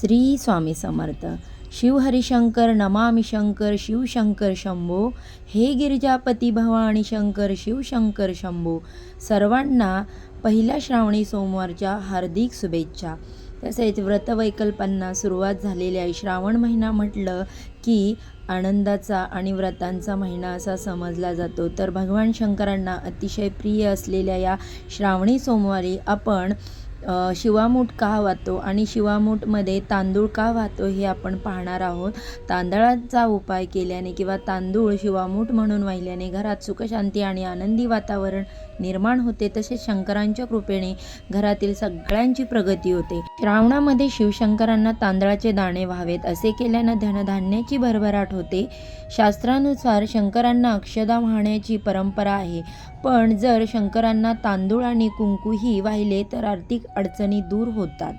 श्री स्वामी समर्थ. शिवहरिशंकर नमामी शंकर शिवशंकर शंभो. हे गिरिजापती भवानी शंकर शिवशंकर शंभो. सर्वांना पहिल्या श्रावणी सोमवारच्या हार्दिक शुभेच्छा. तसेच व्रतवैकल्पांना सुरुवात झालेली आहे. श्रावण महिना म्हटलं की आनंदाचा आणि व्रतांचा महिना असा समजला जातो. तर भगवान शंकरांना अतिशय प्रिय असलेल्या या श्रावणी सोमवारी आपण शिवामूठ का वाहतो आणि शिवामूठमध्ये तांदूळ का वाहतो हे आपण पाहणार आहोत. तांदळाचा उपाय केल्याने किंवा तांदूळ शिवामूठ म्हणून वाहिल्याने घरात सुखशांती आणि आनंदी वातावरण निर्माण होते तसेच शंकरांच्या कृपेने घरातील सगळ्यांची प्रगती होते. श्रावणामध्ये शिवशंकरांना तांदळाचे दाणे व्हावेत असे केल्यानं धनधान्याची भरभराट होते. शास्त्रानुसार शंकरांना अक्षदा वाहण्याची परंपरा आहे. पण जर शंकरांना तांदूळ आणि कुंकूही वाहिले तर आर्थिक अडचणी दूर होतात.